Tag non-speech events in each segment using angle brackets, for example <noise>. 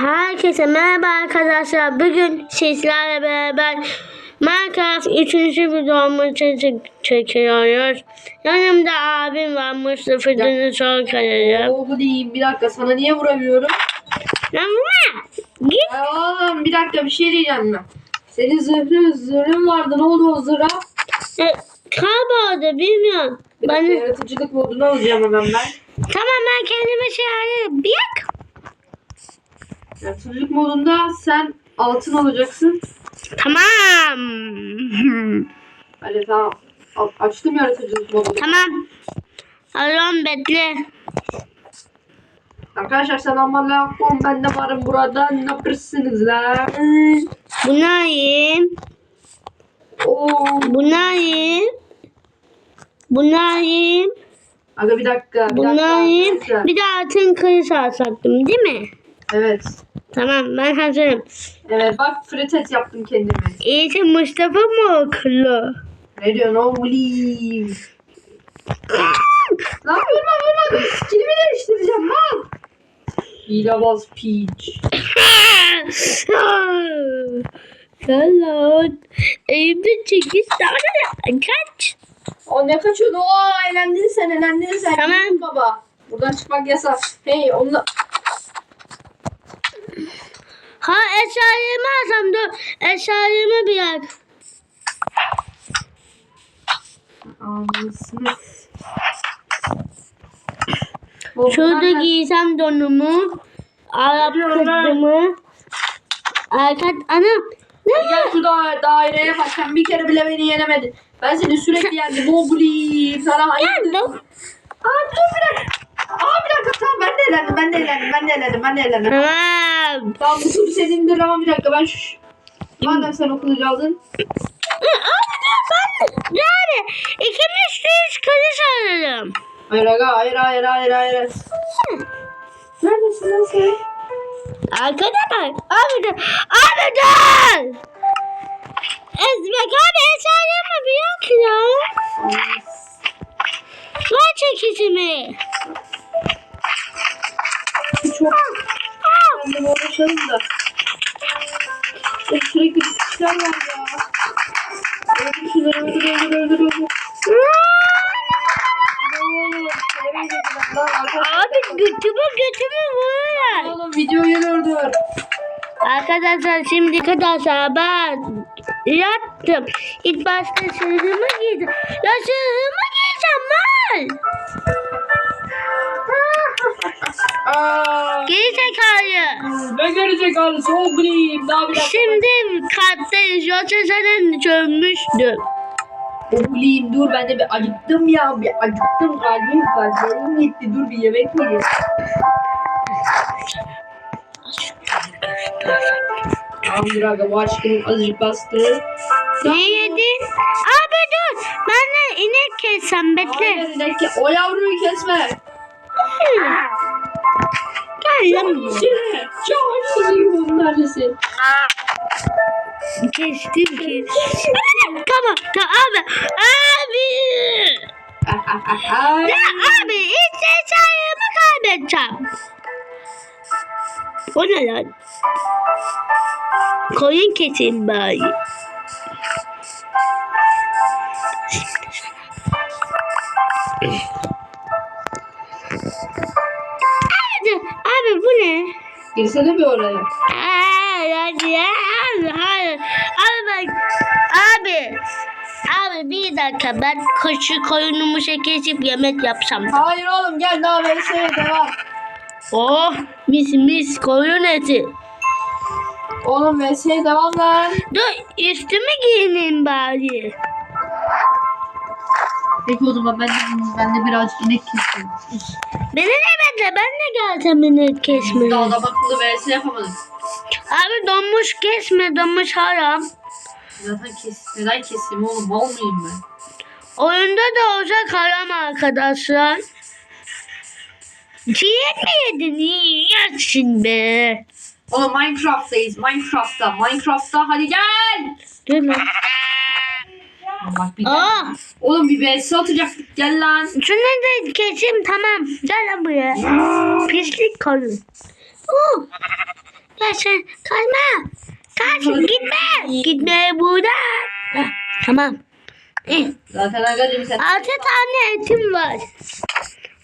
Herkese merhaba arkadaşlar. Bugün sizlerle beraber Minecraft 3. videomu çek- çekiyoruz. Yanımda abim var Mustafa Dinosaur Kaya'yı. Oo bu değil. Bir dakika sana niye vuramıyorum? Lan vurma! Git! Ya oğlum bir dakika bir şey diyeceğim ben. Senin zırhın, zırhın vardı. Ne oldu o zırha? E, Kayboldu bilmiyorum. Bir dakika Bana... yaratıcılık moduna alacağım hemen ben. Tamam ben kendime şey ayırayım. Bir yak. Yaratıcılık modunda sen altın olacaksın. Tamam. Hadi tamam. A- açtım yaratıcılık modunu. tamam. Alıyorum bekle. Arkadaşlar selamünaleyküm. Ben de varım burada. Ne yapıyorsunuz lan? Bunu alayım. Oo. Bunu alayım. Bunu alayım. Aga bir dakika. Bir dakika. arkadaşlar. Bir de altın kılıç alsaktım değil mi? Evet. Tamam ben hazırım. Evet bak fritet yaptım kendime. İyisi Mustafa mı okulu? Ne diyorsun oğlum? <coughs> Lan vurma vurma. Dur, Skillimi değiştireceğim lan. Hilebaz Peach. <coughs> Hello. Elimde çekiç tane kaç. O ne kaçıyordu? Oo eğlendin sen eğlendin sen. Tamam. Baba. Buradan çıkmak yasak. Hey onunla... Ha eşyalarımı alsam dur. Eşyalarımı bir yak. Anlısınız. Şurada giysem donumu. Arap kızımı. Arka ana. Ne? Gel şu da daireye bak sen bir kere bile beni yenemedin. Ben seni sürekli yendim. Mogli. Sana hayırdır? Yendim. Aa dur bir dakika. Aa bir dakika tamam ben de eğlendim. Ben de eğlendim. Ben de eğlendim. Ben de eğlendim. Tamam. Tamam bu tur senindir ama bir dakika ben şu... Madem sen okulu aldın. Yani ikimiz de üç kılıç alalım. Hayır aga hayır hayır hayır hayır. Neredesin lan sen? Arkada bak. Abi dur. Abi dur. Ezmek abi eşyalarımı işler var ya. Öldür şunları öldür öldür? Abi götümü götümü vururlar. Oğlum videoyu öldür. Arkadaşlar şimdi arkadaşlar ben yattım. İlk başta sırrımı giydim. Ya sırrımı giyeceğim ben. Aa, Geri zekalı. ne görecek abi? Soğuk griyim. Daha bir dakika. Şimdi kattayız. Yoksa zaten çözmüştüm. Oğlum dur ben de bir acıktım ya. Bir acıktım kalbim kalbim gitti. Dur bir yemek yiyeyim. Tamam dur aga bu aşkım azıcık bastı. Ne yedin? Abi dur. Ben de inek kessem bekle. Aynen inek ke- O yavruyu kesme. Gel lan buraya. Şire. Çok iyiyim neredesin? Kestim ki. Tamam tamam abi. Abi. Ya abi hiç eşyamı kaybedeceğim. O ne lan? Koyun keseyim bari. Ne? Girsene bir oraya. Hayır. Abi abi. Abi bir dakika ben koşu koyunumu kesip yemek yapsam. da. Hayır oğlum gel daha VS'ye devam. Oh mis mis koyun eti. Oğlum VS'ye devam lan. Dur üstümü giyineyim bari. Peki o zaman ben de, ben de birazcık inek keseyim. Beni de bekle ben de geleceğim beni kesmeye. Daha da bakımda VS yapamadık. Abi donmuş kesme donmuş haram. Zaten kes, neden keseyim oğlum mal mıyım ben? Oyunda da olacak haram arkadaşlar. Ciğer mi yedin? Yersin be. Oğlum Minecraft'tayız. Minecraft'ta. Minecraft'ta hadi gel. Değil mi? Bak bir Aa, Oğlum bir VS atacaktık gel lan. şunu da kesim tamam. Gel lan buraya. Pislik koyun. Oo. sen kaçma. Kaç gitme. Gitme buradan. Heh, tamam. Eh, Zaten agacım sen. Altı tane etim var.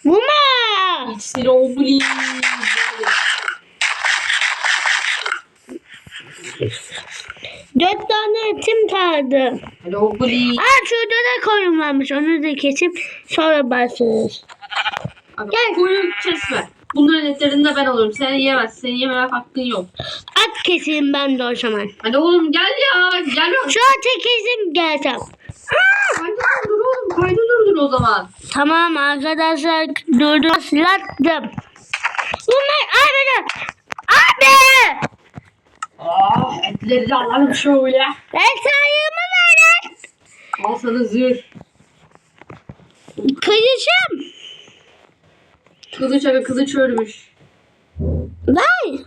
Vurma. İçsin o tane etim kaldı. Bulim. Aa şurada da koyun varmış. Onu da kesip sonra başlarız. Gel. Koyun kesme. Bunların etlerini de ben alırım. Sen yiyemezsin. Senin yememe hakkın yok. At keseyim ben de o zaman. Hadi oğlum gel ya. Gel. Şu atı keseyim gelsem. Kaydı durdur oğlum. Kaydı durdur o zaman. Tamam arkadaşlar durdu. Slattım. Bunlar abi Abi. Aa, etleri de alalım şöyle. Ben sayımı verin. Al sana zırh. Kılıçım. Kılıç aga kılıç ölmüş. Ben.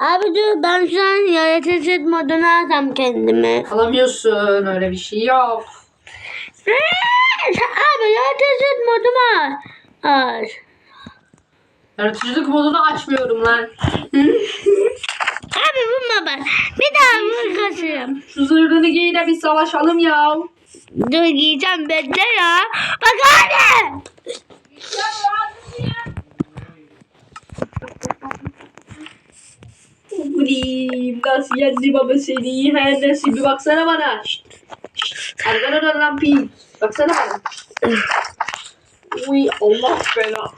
Abi dur ben şu an yaratıcı moduna atam kendimi. Alamıyorsun öyle bir şey yok. Abi yaratıcı moduma al. Yaratıcılık modunu açmıyorum lan. <laughs> Abi vurma ben. Bir daha vur kaçırım. Şu zırhını giy de bir savaşalım ya. Dur giyeceğim bekle ya. Bak abi. Bulim nasıl yendi baba seni her nesi bir baksana bana. Arkana dön lan pi. Baksana bana. Uy Allah bela.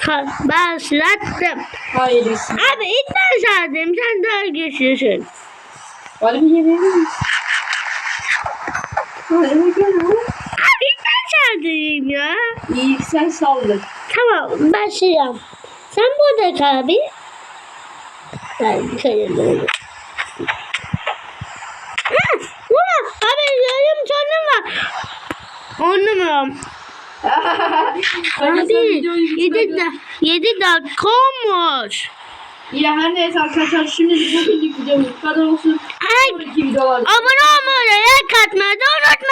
Ka- Ben sırattım. Hayırlısı. Abi ilk ben sardım. Sen daha güçlüsün. Bir yemeğe Hadi bakalım. Abi ilk ben sardım ya. İyi sen saldır. Tamam başlayalım. Sen burada kal bir. Ben kayırdım. Ha, Ulan abi yarım canım var. Anlamıyorum. <laughs> Abi yedi, da, yedi dakika olmuş. Ya her neyse arkadaşlar şimdi bugünlük videomuz bu kadar olsun. Ay, abone olmayı, like atmayı da unutmayın.